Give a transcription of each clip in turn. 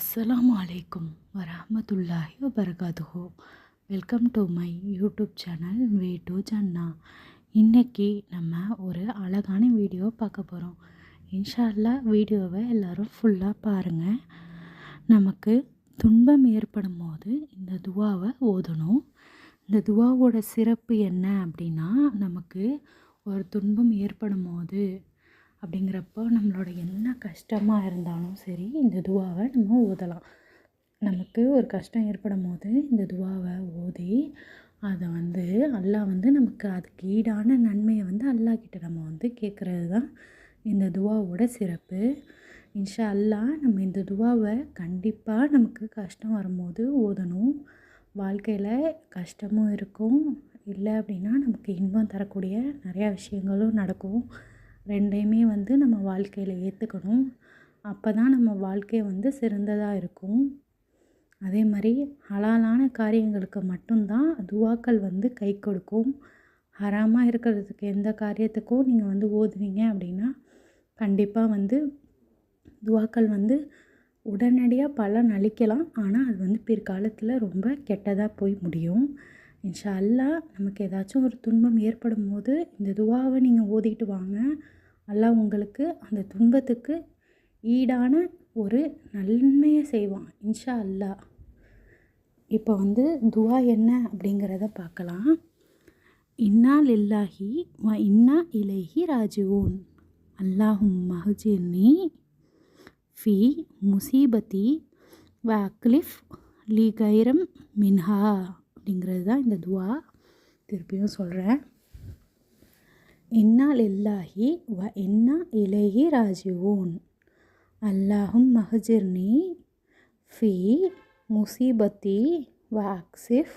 அஸ்லாம் அலைக்கும் வரமத்துல்லாஹி வபரகாத்துஹு welcome to my YouTube channel way to Jannah. இன்றைக்கி நம்ம ஒரு அழகான வீடியோ பார்க்க போகிறோம் இன்ஷால்லா வீடியோவை எல்லோரும் ஃபுல்லாக பாருங்கள் நமக்கு துன்பம் ஏற்படும் போது இந்த துவாவை ஓதணும். இந்த துவாவோட சிறப்பு என்ன அப்படின்னா நமக்கு ஒரு துன்பம் ஏற்படும் போது அப்படிங்கிறப்போ நம்மளோட என்ன கஷ்டமாக இருந்தாலும் சரி இந்த துவாவை நம்ம ஓதலாம். நமக்கு ஒரு கஷ்டம் ஏற்படும் போது இந்த துவாவை ஓதி அதை வந்து அல்லாஹ் வந்து நமக்கு அதுக்கு ஈடான நன்மையை வந்து அல்லாஹ் கிட்ட நம்ம வந்து கேட்குறது தான் இந்த துவாவோட சிறப்பு. இன்ஷா அல்லாஹ் நம்ம இந்த துவாவை கண்டிப்பாக நமக்கு கஷ்டம் வரும்போது ஓதணும். வாழ்க்கையில் கஷ்டமும் இருக்கும். இல்லை அப்படின்னா நமக்கு இன்பம் தரக்கூடிய நிறையா விஷயங்களும் நடக்கும். ரெண்டையுமே வந்து நம்ம வாழ்க்கையில் ஏற்றுக்கணும் அப்போ தான் நம்ம வாழ்க்கை வந்து சிறந்ததாக இருக்கும். அதே மாதிரி ஹலாலான காரியங்களுக்கு மட்டும்தான் துவாக்கள் வந்து கை கொடுக்கும். ஹராமாக இருக்கிறதுக்கு எந்த காரியத்துக்கும் நீங்கள் வந்து ஓதுவீங்க அப்படின்னா கண்டிப்பாக வந்து துவாக்கள் வந்து உடனடியாக பலன் அளிக்கலாம். ஆனால் அது வந்து பிற்காலத்தில் ரொம்ப கெட்டதாக போய் முடியும். இன்ஷா அல்லாஹ் நமக்கு ஏதாச்சும் ஒரு துன்பம் ஏற்படும் போது இந்த துவாவை நீங்கள் ஓதிட்டு வாங்க. அல்லாஹ் உங்களுக்கு அந்த துன்பத்துக்கு ஈடான ஒரு நன்மையை செய்வான் இன்ஷா அல்லாஹ் இப்போ வந்து துவா என்ன அப்படிங்கிறத பார்க்கலாம். இன்னா லில்லாஹி வ இன்னா இலைஹி ராஜுவோன் அல்லாஹும் மஹஜினி ஃபி முசீபத்தி வ அக்லிஃப் லி கைரம் மின்ஹா. அப்படிங்கிறது தான் இந்த துவா. திருப்பியும் சொல்கிறேன் இன்னா லில்லாஹி வ இன்னா இலகி ராஜிஊன். அல்லாஹும் மஹஜிர்னி ஃபி முசீபத்தி வ அக்சிஃப்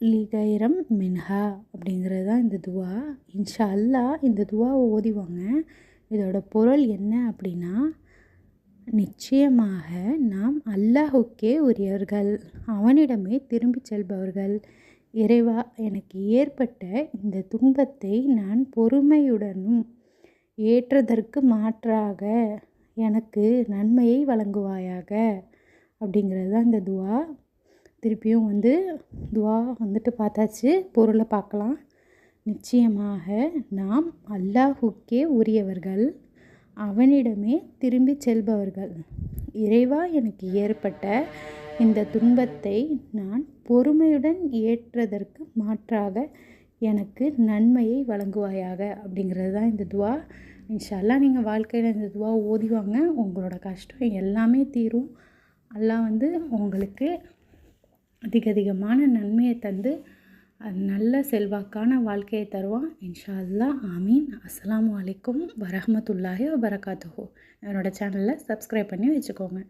லிகைரம் மின்ஹா. அப்படிங்கிறது தான் இந்த துவா. இன்ஷா அல்லாஹ் இந்த துவாவை ஓதிவாங்க இதோட பொருள் என்ன அப்படின்னா நிச்சயமாக நாம் அல்லாஹுக்கே உரியவர்கள் அவனிடமே திரும்பி செல்பவர்கள். இறைவா எனக்கு ஏற்பட்ட இந்த துன்பத்தை நான் பொறுமையுடனும் ஏற்றதற்கு மாற்றாக எனக்கு நன்மையை வழங்குவாயாக அப்படிங்கிறது தான் இந்த துவா. திருப்பியும் வந்து துவா வந்துட்டு பார்த்தாச்சு. பொருளை பார்க்கலாம். நிச்சயமாக நாம் அல்லாஹுக்கே உரியவர்கள். அவனிடமே திரும்பி செல்பவர்கள். இறைவா எனக்கு ஏற்பட்ட இந்த துன்பத்தை நான் பொறுமையுடன் ஏற்றதற்கு மாற்றாக எனக்கு நன்மையை வழங்குவாயாக அப்படிங்கிறது தான் இந்த துவா. இன்ஷால்லாம் நீங்கள் வாழ்க்கையில் இந்த துவா ஓதிவாங்க உங்களோட கஷ்டம் எல்லாமே தீரும். எல்லாம் வந்து உங்களுக்கு அதிக அதிகமான நன்மையை தந்து நல்ல செல்வாக்கான வாழ்க்கையை தருவான். இன்ஷா அல்லா ஆமீன். அஸ்லாம் வலைக்கும் வரஹமத்துல்லாஹி வரகாத்துஹோ என்னோடய சேனலில் சப்ஸ்கிரைப் பண்ணி வச்சுக்கோங்க.